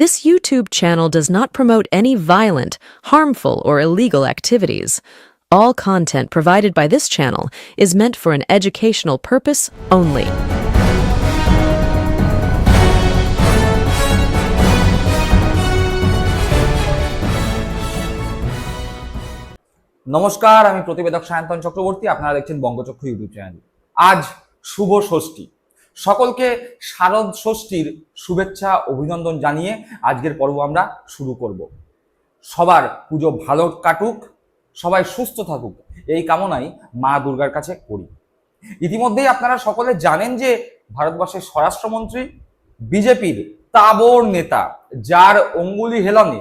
This YouTube channel does not promote any violent, harmful, or illegal activities. All content provided by this channel is meant for an educational purpose only. নমস্কার আমি প্রতিবেদক সায়ন্তন চক্রবর্তী আপনারা দেখছেন বঙ্গচক্ষু YouTube channel আজ শুভ ষষ্ঠী সকলকে শারদ ষষ্ঠীর শুভেচ্ছা, অভিনন্দন জানিয়ে আজকের পর্ব আমরা শুরু করব। সবার পুজো ভালো কাটুক, সবাই সুস্থ থাকুক, এই কামনাই মা দুর্গার কাছে করি। ইতিমধ্যেই আপনারা সকলে জানেন যে ভারতবর্ষের স্বরাষ্ট্রমন্ত্রী, বিজেপির তাবর নেতা, যার অঙ্গুলি হেলনে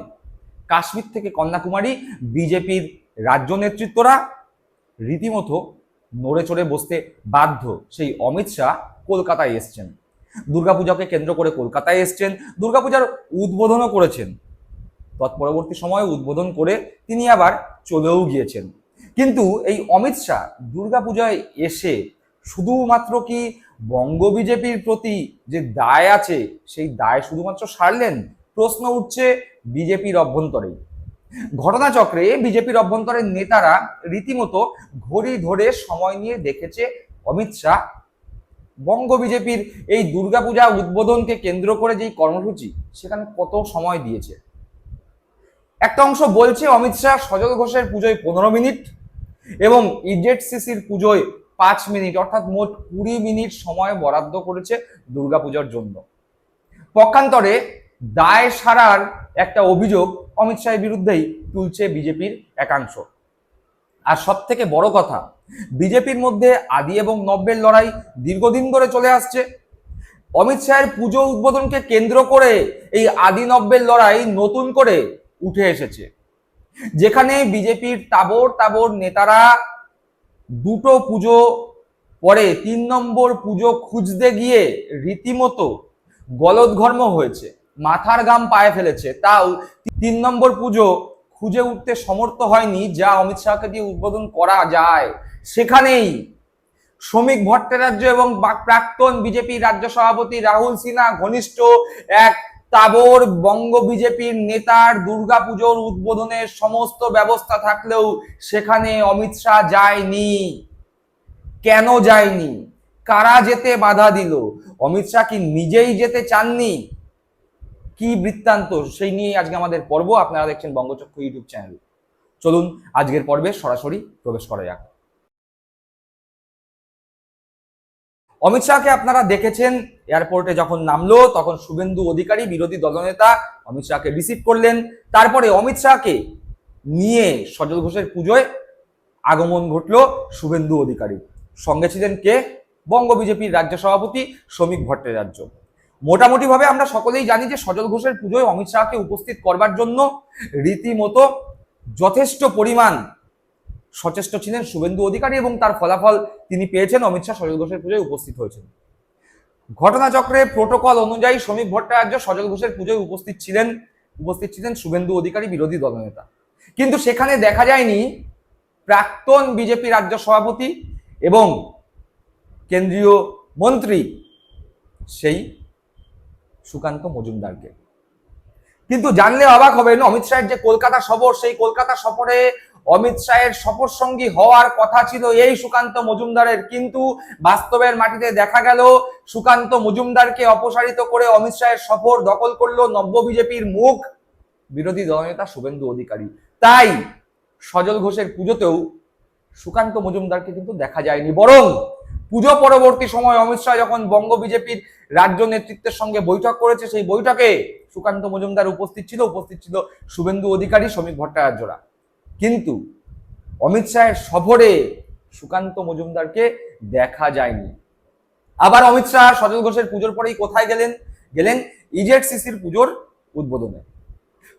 কাশ্মীর থেকে কন্যাকুমারী, বিজেপির রাজ্য নেতৃত্বরা রীতিমতো নড়ে চড়ে বসতে বাধ্য সেই অমিত শাহ কলকাতায় এসছেন। দুর্গাপূজাকে কেন্দ্র করে কলকাতায় এসছেন, দুর্গাপূজার উদ্বোধনও করেছেন। তৎপরবর্তী সময়ে উদ্বোধন করে তিনি আবার চলেও গিয়েছেন। কিন্তু এই অমিত শাহ দুর্গাপূজায় এসে শুধুমাত্র কি বঙ্গ বিজেপির প্রতি যে দায় আছে, সেই দায় শুধুমাত্র সারলেন? প্রশ্ন উঠছে বিজেপির অভ্যন্তরেই। ঘটনাচক্রে বিজেপির অভ্যন্তরের নেতারা রীতিমতো ঘড়ি ধরে সময় নিয়ে দেখেছে অমিত শাহ বঙ্গ বিজেপির এই দুর্গাপূজা উদ্বোধনকে কেন্দ্র করে যেই কর্মসূচি, সেখানে কত সময় দিয়েছে? একটা অংশ বলছে অমিত শাহ সজল ঘোষের পুজোয় পনেরো মিনিট এবং ইজেডসিসির পুজোয় পাঁচ মিনিট, অর্থাৎ মোট কুড়ি মিনিট সময় বরাদ্দ করেছে দুর্গাপূজার জন্য। পক্ষান্তরে দায় সারার একটা অভিযোগ অমিত শাহের বিরুদ্ধেই তুলছে বিজেপির একাংশ। আর সব থেকে বড় কথা, বিজেপির মধ্যে আদি এবং নব্যের লড়াই দীর্ঘদিন ধরে চলে আসছে। অমিত শাহের পুজো উদ্বোধনকে কেন্দ্র করে এই আদি নব্যের লড়াই নতুন করে উঠে এসেছে। যেখানে বিজেপির তাবর তাবর নেতারা দুটো পুজো পরে তিন নম্বর পুজো খুঁজতে গিয়ে রীতিমতো গলদঘর্ম হয়েছে, মাথার গাম পায়ে ফেলেছে। তাও তিন নম্বর পুজো খুঁজে উঠতে সমর্থ হয়নি যা অমিত শাহকে দিয়ে উদ্বোধন করা যায়। সেখানেই শ্রমিক ভট্টাচার্য এবং প্রাক্তন বিজেপি রাজ্য সভাপতি রাহুল সিনহা ঘনিষ্ঠ এক তাবর বঙ্গ বিজেপির নেতার দুর্গাপুজোর উদ্বোধনের সমস্ত ব্যবস্থা থাকলেও সেখানে অমিত শাহ যায়নি। কেন যায়নি? কারা যেতে বাধা দিল? অমিত শাহ কি নিজেই যেতে চাননি? কি বৃত্তান্ত সেই নিয়ে আজকে আমাদের পর্ব। আপনারা দেখছেন বঙ্গচক্ষু ইউটিউব চ্যানেল। চলুন, আজকের পর্বে সরাসরি প্রবেশ করা যাক। অমিত শাহকে আপনারা দেখেছেন, এয়ারপোর্টে যখন নামলো, তখন শুভেন্দু অধিকারী, বিরোধী দলনেতা অমিত শাহকে রিসিভ করলেন। তারপরে অমিত শাহকে নিয়ে সজল ঘোষের পুজোয় আগমন ঘটলো শুভেন্দু অধিকারী সঙ্গে ছিলেন কে? বঙ্গ বিজেপির রাজ্য সভাপতি শ্রমিক ভট্টাচার্য। মোটামুটিভাবে আমরা সকলেই জানি যে সজল ঘোষের পুজোয় অমিত শাহকে উপস্থিত করবার জন্য রীতিমতো যথেষ্ট পরিমাণ সচেষ্ট ছিলেন শুভেন্দু অধিকারী এবং তার ফলাফল তিনি পেয়েছেন। অমিত শাহ সজল ঘোষের পুজোয় উপস্থিত হয়েছেন। ঘটনাচক্রে প্রোটোকল অনুযায়ী শ্রমিক ভট্টাচার্য সজল ঘোষের পুজোয় উপস্থিত ছিলেন উপস্থিত ছিলেন শুভেন্দু অধিকারী বিরোধী দলনেতা। কিন্তু সেখানে দেখা যায়নি প্রাক্তন বিজেপি রাজ্য সভাপতি এবং কেন্দ্রীয় মন্ত্রী সেই সুকান্ত মজুমদারকে। কিন্তু জানলে অবাক হবেন, অমিত শাহের যে কলকাতা সফর, সেই কলকাতা সফরে অমিত শাহের সফর সঙ্গী হওয়ার কথা ছিল এই সুকান্ত মজুমদারের। কিন্তু বাস্তবের মাটিতে দেখা গেল, সুকান্ত মজুমদারকে অপসারিত করে অমিত শাহের সফর দখল করল নব্য বিজেপির মুখ বিরোধী দলনেতা শুভেন্দু অধিকারী। তাই সজল ঘোষের পুজোতেও সুকান্ত মজুমদারকে কিন্তু দেখা যায়নি, বরং পুজো পরবর্তী সময় অমিত শাহ যখন বঙ্গ বিজেপির রাজ্য নেতৃত্বের সঙ্গে বৈঠক করেছে, সেই বৈঠকে সুকান্ত মজুমদার উপস্থিত ছিল উপস্থিত ছিল শুভেন্দু অধিকারী শ্রমিক ভট্টাচার্যরা। কিন্তু অমিত শাহের সফরে সুকান্ত মজুমদারকে দেখা যায়নি। আবার অমিত শাহ, সজল ঘোষের পুজোর পরেই কোথায় গেলেন? গেলেন ইজেড সিসির পুজোর উদ্বোধনে।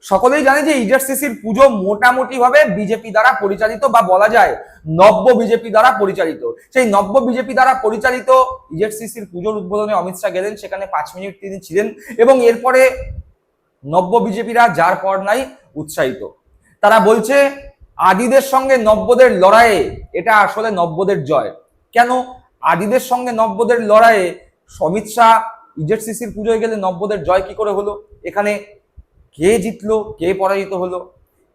সকলেই জানে যে ইজেডসিসির পুজো মোটামুটি ভাবে বিজেপি দ্বারা পরিচালিত বা বলা যায় নব্য বিজেপি দ্বারা পরিচালিত। সেই নব্য বিজেপি দ্বারা পরিচালিত ইজেডসিসির পুজোর উদ্বোধনে অমিত শাহ গেলেন, সেখানে পাঁচ মিনিট তিনি ছিলেন এবং এরপরে নব্য বিজেপিরা যার পর নাই উৎসাহিত। তারা বলছে, আদিদের সঙ্গে নব্যদের লড়াইয়ে এটা আসলে নব্যদের জয়। কেন? আদিদের সঙ্গে নব্যদের লড়াইয়ে অমিত শাহ ইজেডসিসির পুজোয় গেলে নব্যদের জয় কি করে হলো? এখানে কে জিতলো, কে পরাজিত হলো।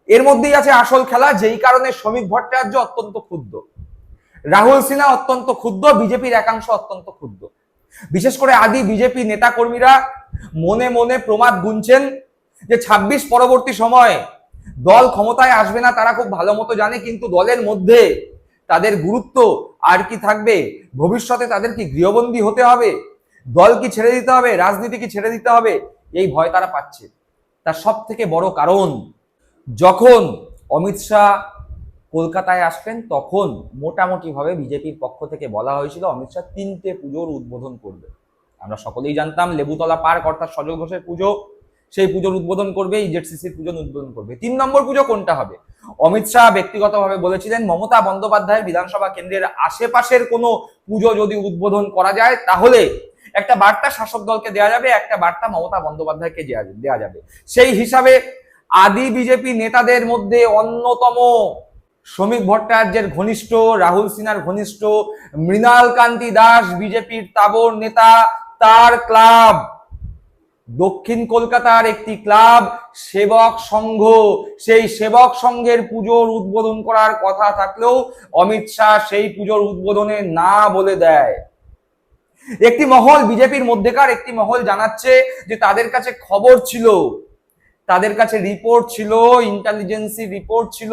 এর মধ্যেই আছে আসল খেলা, যেই কারণে শ্রমিক ভট্টাচার্য অত্যন্ত ক্ষুব্ধ। রাহুল সিনহা অত্যন্ত ক্ষুব্ধ, বিজেপির একাংশ অত্যন্ত ক্ষুব্ধ। বিশেষ করে আদি বিজেপি নেতা কর্মীরা মনে মনে প্রমাদ গুনছেন যে ২৬ পরবর্তী সময়ে দল ক্ষমতায় আসবে না, তারা খুব ভালো মতো জানে, কিন্তু দলের মধ্যে তাদের গুরুত্ব আর কি থাকবে? ভবিষ্যতে তাদের কি গৃহবন্দী হতে হবে? দল কি ছেড়ে দিতে হবে? রাজনীতি কি ছেড়ে দিতে হবে? এই ভয় তারা পাচ্ছে। তার সব থেকে বড় কারণ, যখন অমিত শাহ কলকাতায় আসবেন তখন মোটামুটিভাবে বিজেপির পক্ষ থেকে বলা হয়েছিল অমিত শাহ তিনটে পুজোর উদ্বোধন করবে। আমরা সকলেই জানতাম লেবুতলা পার্ক অর্থাৎ সজল ঘোষের পুজো, সেই পুজোর উদ্বোধন করবে ইজেডসিসির পুজোর উদ্বোধন করবে। তিন নম্বর পুজো কোনটা হবে? অমিত শাহ ব্যক্তিগতভাবে বলেছিলেন, মমতা বন্দ্যোপাধ্যায়ের বিধানসভা কেন্দ্রের আশেপাশের কোনো পুজো যদি উদ্বোধন করা যায়, তাহলে একটা বার্তা শাসক দলকে দেওয়া যাবে, একটা বার্তা মমতা বন্দ্যোপাধ্যায়কে দেয়া- দেওয়া যাবে। সেই হিসাবে আদি বিজেপি নেতাদের মধ্যে অন্যতম শ্রমিক ভট্টাচার্যের ঘনিষ্ঠ, রাহুল সিনহার ঘনিষ্ঠ, মৃণাল কান্তি দাস বিজেপির তাবর নেতা, তার ক্লাব। দক্ষিণ কলকাতার একটি ক্লাব, সেবক সংঘ। সেই সেবক সংঘের পুজোর উদ্বোধন করার কথা থাকলেও অমিত শাহ সেই পুজোর উদ্বোধনে না বলে দেয়। একটি মহল বিজেপির মধ্যেকার একটি মহল জানাচ্ছে যে তাদের কাছে খবর ছিল, তাদের কাছে রিপোর্ট ছিল ইন্টেলিজেন্সি রিপোর্ট ছিল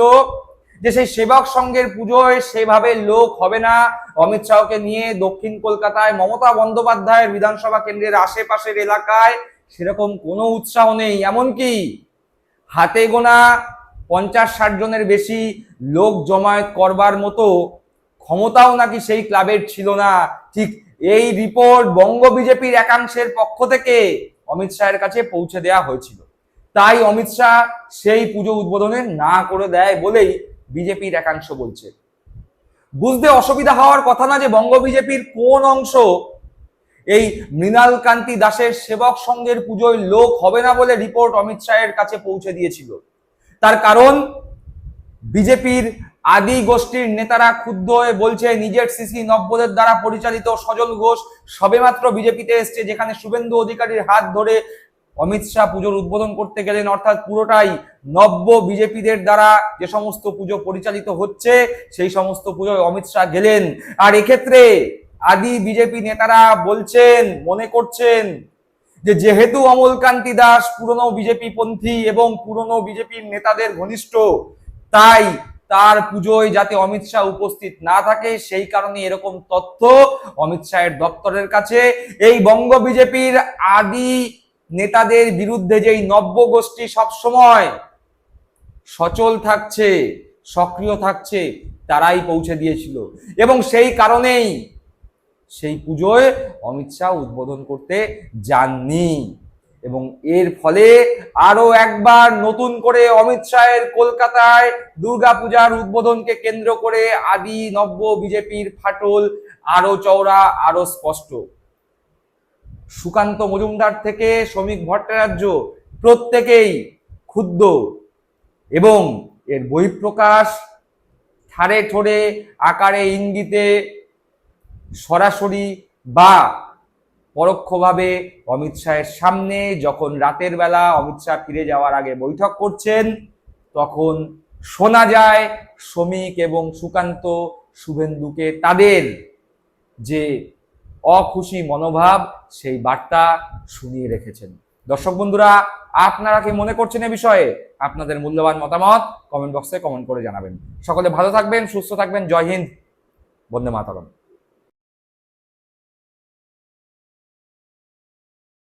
যে সেই সেবক সংঘের পুজোয় সেভাবে লোক হবে না। অমিত শাহকে নিয়ে দক্ষিণ কলকাতায় মমতা বন্দ্যোপাধ্যায়ের বিধানসভা কেন্দ্রের আশেপাশের এলাকায় সেরকম কোনো উৎসাহ নেই। এমনকি হাতে গোনা পঞ্চাশ ষাট জনের বেশি লোক জমায়েত করবার মতো ক্ষমতাও নাকি সেই ক্লাবের ছিল না। ঠিক এই রিপোর্ট বঙ্গ বিজেপির একাংশের পক্ষ থেকে অমিত শাহের কাছে পৌঁছে দেয়া হয়েছিল। তাই অমিত শাহ সেই পুজো উদ্বোধনে না করে দেয় বলেই বিজেপির একাংশ বলছে। বুঝতে অসুবিধা হওয়ার কথা না যে বঙ্গ বিজেপির কোন অংশ এই মৃণাল কান্তি দাসের সেবক সংঘের পুজোয় লোক হবে না বলে রিপোর্ট অমিত শাহের কাছে পৌঁছে দিয়েছিল। তার কারণ বিজেপির আদি গোষ্ঠীর নেতারা ক্ষুব্ধ হয়ে বলছে, নিজের সিসি নব্বদের দ্বারা পরিচালিত সজল ঘোষ সবেমাত্র বিজেপিতে এসছে, যেখানে শুভেন্দু অধিকারীর হাত ধরে অমিত শাহ পুজোর উদ্বোধন করতে গেলেন। অর্থাৎ পুরোটাই নব্য বিজেপিদের দ্বারা যে সমস্ত পুজো পরিচালিত হচ্ছে, সেই সমস্ত পুজোয় অমিত শাহ গেলেন। আর এক্ষেত্রে আদি বিজেপি নেতারা বলছেন, মনে করছেন যে যেহেতু অমলকান্তি দাস পুরনো বিজেপি পন্থী এবং পুরনো বিজেপির নেতাদের ঘনিষ্ঠ, তাই তার পুজোয় যাতে অমিত শাহ উপস্থিত না থাকে, সেই কারণে এরকম তথ্য অমিত শাহের দপ্তরের কাছে। এই বঙ্গ বিজেপির আদি নেতাদের বিরুদ্ধে যেই নব্য গোষ্ঠী সবসময় সচল থাকছে, সক্রিয় থাকছে, তারাই পৌঁছে দিয়েছিল। এবং সেই কারণেই সেই পুজোয় অমিত শাহ উদ্বোধন করতে যাননি। এবং এর ফলে আরও একবার নতুন করে অমিত শাহের কলকাতায় দুর্গাপূজার উদ্বোধনকে কেন্দ্র করে আদি নব্য বিজেপির ফাটল, আরও চওড়া, আরও স্পষ্ট। সুকান্ত মজুমদার থেকে শ্রমিক ভট্টাচার্য প্রত্যেকেই ক্ষুব্ধ এবং এর বহিঃপ্রকাশ ঠারে ঠোরে আকারে ইঙ্গিতে সরাসরি বা পরোক্ষভাবে অমিত শাহের সামনে যখন রাতের বেলা অমিত শাহ ফিরে যাওয়ার আগে বৈঠক করছেন, তখন শোনা যায় শ্রমিক এবং সুকান্ত শুভেন্দুকে তাদের যে অখুশি মনোভাব, সেই বার্তা শুনিয়ে রেখেছেন। দর্শক বন্ধুরা, আপনারা কি মনে করছেন এ বিষয়ে? আপনাদের মূল্যবান মতামত কমেন্ট বক্সে কমেন্ট করে জানাবেন। সকলে ভালো থাকবেন, সুস্থ থাকবেন। জয় হিন্দ। বন্দে মাতরম।